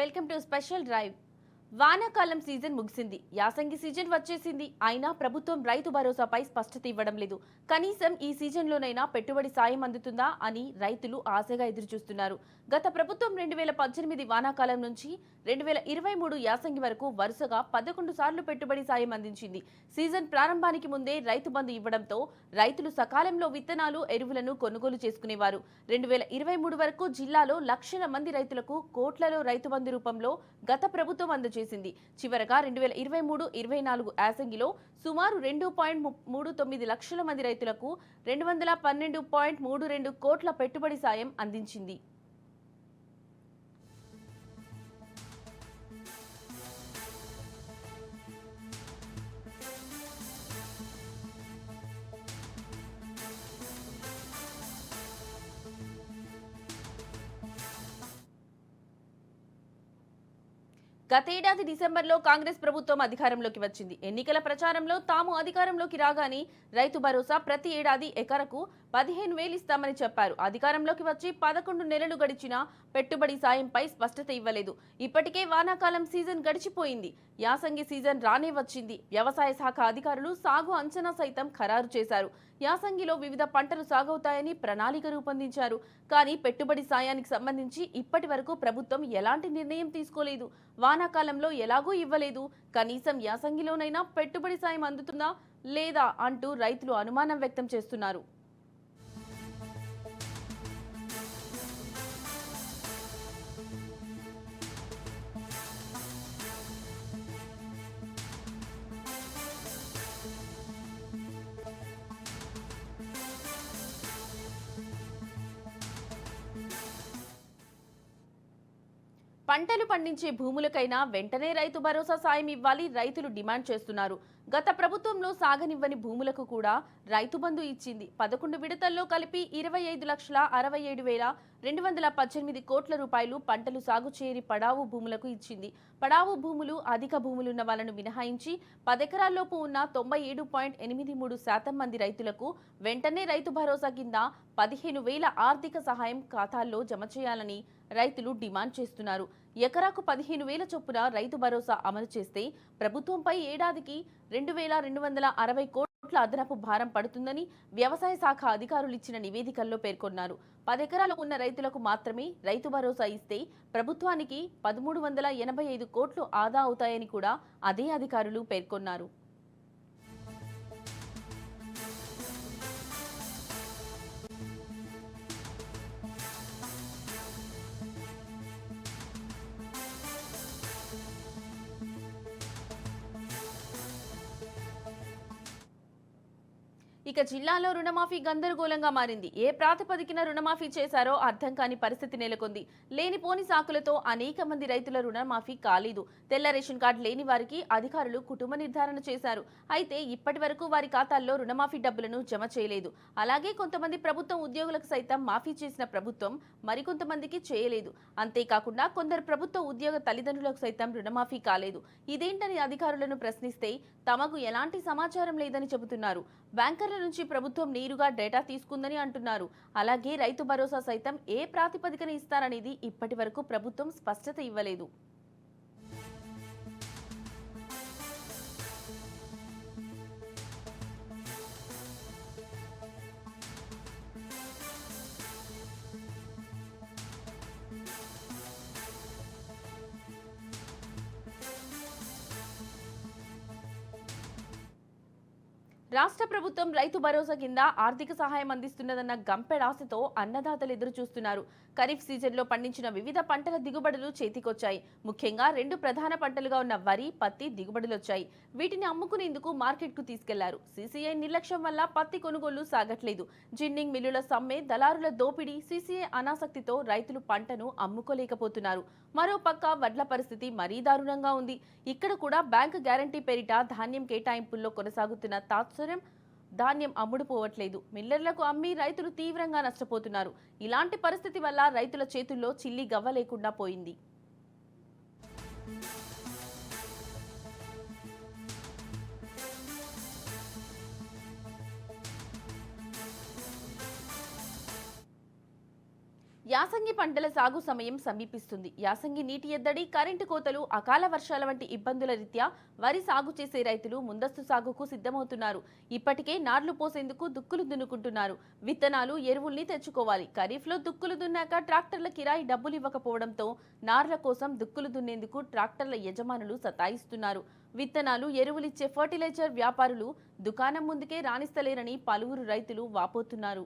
Welcome to special drive వానాకాలం season ముగిసింది. యాసంగి సీజన్ వచ్చేసింది. అయినా ప్రభుత్వం రైతు భరోసాపై స్పష్టత ఇవ్వడం లేదు. కనీసం ఈ సీజన్లోనైనా పెట్టుబడి సాయం అందుతుందా అని రైతులు ఆశగా ఎదురుచూస్తున్నారు. గత ప్రభుత్వం రెండు వేల పద్దెనిమిది వానాకాలం నుంచి రెండు వేల ఇరవై మూడు యాసంగి వరకు వరుసగా పదకొండు సార్లు పెట్టుబడి సాయం అందించింది. సీజన్ ప్రారంభానికి ముందే రైతు బంధు ఇవ్వడంతో రైతులు సకాలంలో విత్తనాలు ఎరువులను కొనుగోలు చేసుకునేవారు. రెండు వేల ఇరవై మూడు వరకు జిల్లాలో లక్షల మంది రైతులకు కోట్లలో రైతు బంధు రూపంలో గత ప్రభుత్వం అందజేసింది. చివరగా రెండు వేల ఇరవై మూడు ఇరవై నాలుగు యాసంగిలో సుమారు రెండు పాయింట్ మూడు తొమ్మిది లక్షల మంది రైతులకు రెండు వందల పన్నెండు పాయింట్ మూడు రెండు కోట్ల పెట్టుబడి సాయం అందించింది. గతేడాది డిసెంబర్లో కాంగ్రెస్ ప్రభుత్వం అధికారంలోకి వచ్చింది. ఎన్నికల ప్రచారంలో తాము అధికారంలోకి రాగానే రైతు భరోసా ప్రతి ఏడాది ఎకరకు పదిహేను వేలు ఇస్తామని చెప్పారు. అధికారంలోకి వచ్చి పదకొండు నెలలు గడిచినా పెట్టుబడి సాయంపై స్పష్టత ఇవ్వలేదు. ఇప్పటికే వానాకాలం సీజన్ గడిచిపోయింది. యాసంగి సీజన్ రానే వచ్చింది. వ్యవసాయ శాఖ అధికారులు సాగు అంచనా సైతం ఖరారు చేశారు. యాసంగిలో వివిధ పంటలు సాగవుతాయని ప్రణాళిక రూపొందించారు. కానీ పెట్టుబడి సాయానికి సంబంధించి ఇప్పటి వరకు ప్రభుత్వం ఎలాంటి నిర్ణయం తీసుకోలేదు. వానాకాలంలో ఎలాగూ ఇవ్వలేదు. కనీసం యాసంగిలోనైనా పెట్టుబడి సాయం అందుతుందా లేదా అంటూ రైతులు అనుమానం వ్యక్తం చేస్తున్నారు. పంటలు పండించే భూములకైనా వెంటనే రైతు భరోసా సాయం ఇవ్వాలి రైతులు డిమాండ్ చేస్తున్నారు. గత ప్రభుత్వంలో సాగనివ్వని భూములకు కూడా రైతు బంధు ఇచ్చింది. పదకొండు విడతల్లో కలిపి ఇరవై ఐదు లక్షల అరవై ఏడు వేల రెండు వందల పద్దెనిమిది కోట్ల రూపాయలు పంటలు సాగు చేరి పడావు భూములకు ఇచ్చింది. పడావు భూములు అధిక భూములున్న వాళ్ళను మినహాయించి పదెకరాల్లోపు ఉన్న తొంభై ఏడు పాయింట్ ఎనిమిది మూడు శాతం మంది రైతులకు వెంటనే రైతు భరోసా కింద పదిహేను వేల ఆర్థిక సహాయం ఖాతాల్లో జమ చేయాలని రైతులు డిమాండ్ చేస్తున్నారు. ఎకరాకు పదిహేను వేల చొప్పున రైతు భరోసా అమలు చేస్తే ప్రభుత్వంపై ఏడాదికి రెండు వేల రెండు వందల అరవై కోట్ల అదనపు భారం పడుతుందని వ్యవసాయ శాఖ అధికారులు ఇచ్చిన నివేదికల్లో పేర్కొన్నారు. పదెకరాలు ఉన్న రైతులకు మాత్రమే రైతు భరోసా ఇస్తే ప్రభుత్వానికి పదమూడు వందల ఎనభై ఐదు కోట్లు ఆదా అవుతాయని కూడా అదే అధికారులు పేర్కొన్నారు. ఇక జిల్లాలో రుణమాఫీ గందరగోళంగా మారింది. ఏ ప్రాతిపదికన రుణమాఫీ చేశారో అర్థం కాని పరిస్థితి నెలకొంది. లేనిపోని సాకులతో అనేక మంది రైతుల రుణమాఫీ కాలేదు. తెల్ల రేషన్ కార్డు లేని వారికి అధికారులు కుటుంబ నిర్ధారణ చేశారు. అయితే ఇప్పటి వరకు వారి ఖాతాల్లో రుణమాఫీ డబ్బులను జమ చేయలేదు. అలాగే కొంతమంది ప్రభుత్వం ఉద్యోగులకు సైతం మాఫీ చేసిన ప్రభుత్వం మరికొంతమందికి చేయలేదు. అంతేకాకుండా కొందరు ప్రభుత్వ ఉద్యోగ తల్లిదండ్రులకు సైతం రుణమాఫీ కాలేదు. ఇదేంటని అధికారులను ప్రశ్నిస్తే తమకు ఎలాంటి సమాచారం లేదని చెబుతున్నారు. బ్యాంకర్ల నుంచి ప్రభుత్వం నేరుగా డేటా తీసుకుందని అంటున్నారు. అలాగే రైతు భరోసా సైతం ఏ ప్రాతిపదికన ఇస్తారనేది ఇప్పటి వరకు ప్రభుత్వం స్పష్టత ఇవ్వలేదు. రాష్ట్ర ప్రభుత్వం రైతు భరోసా కింద ఆర్థిక సహాయం అందిస్తున్నదన్న గంపెడాశతో అన్నదాతలు ఎదురు చూస్తున్నారు ఖరీఫ్ సీజన్లో పండించిన వివిధ పంటల దిగుబడులు చేతికొచ్చాయి. ముఖ్యంగా రెండు ప్రధాన పంటలుగా ఉన్న వరి పత్తి దిగుబడులొచ్చాయి. వీటిని అమ్ముకునేందుకు మార్కెట్కు తీసుకెళ్ళారు. సీసీఐ నిర్లక్ష్యం వల్ల పత్తి కొనుగోలు సాగట్లేదు. జిన్నింగ్ మిల్లుల సమ్మె దళారుల దోపిడీ సీసీఐ అనాసక్తితో రైతులు పంటను అమ్ముకోలేకపోతున్నారు. మరోపక్క వడ్ల పరిస్థితి మరీ దారుణంగా ఉంది. ఇక్కడ కూడా బ్యాంకు గ్యారంటీ పేరిట ధాన్యం కేటాయింపుల్లో కొనసాగుతున్న తాత్సర్యం ధాన్యం అమ్ముడుపోవట్లేదు మిల్లర్లకు అమ్మి రైతులు తీవ్రంగా నష్టపోతున్నారు. ఇలాంటి పరిస్థితి వల్ల రైతుల చేతుల్లో చిల్లి గవ్వ లేకుండా పోయింది. యాసంగి పంటల సాగు సమయం సమీపిస్తుంది. యాసంగి నీటి ఎద్దడి కరెంటు కోతలు అకాల వర్షాల వంటి ఇబ్బందుల రీత్యా వరి సాగు చేసే రైతులు ముందస్తు సాగుకు సిద్ధమవుతున్నారు. ఇప్పటికే నార్లు పోసేందుకు దుక్కులు దున్నుకుంటున్నారు. విత్తనాలు ఎరువుల్ని తెచ్చుకోవాలి. ఖరీఫ్లో దుక్కులు దున్నాక ట్రాక్టర్ల కిరాయి డబ్బులు ఇవ్వకపోవడంతో నార్ల కోసం దుక్కులు దున్నేందుకు ట్రాక్టర్ల యజమానులు సతాయిస్తున్నారు. విత్తనాలు ఎరువులిచ్చే ఫర్టిలైజర్ వ్యాపారులు దుకాణం ముందుకే రాణిస్తలేరని పలువురు రైతులు వాపోతున్నారు.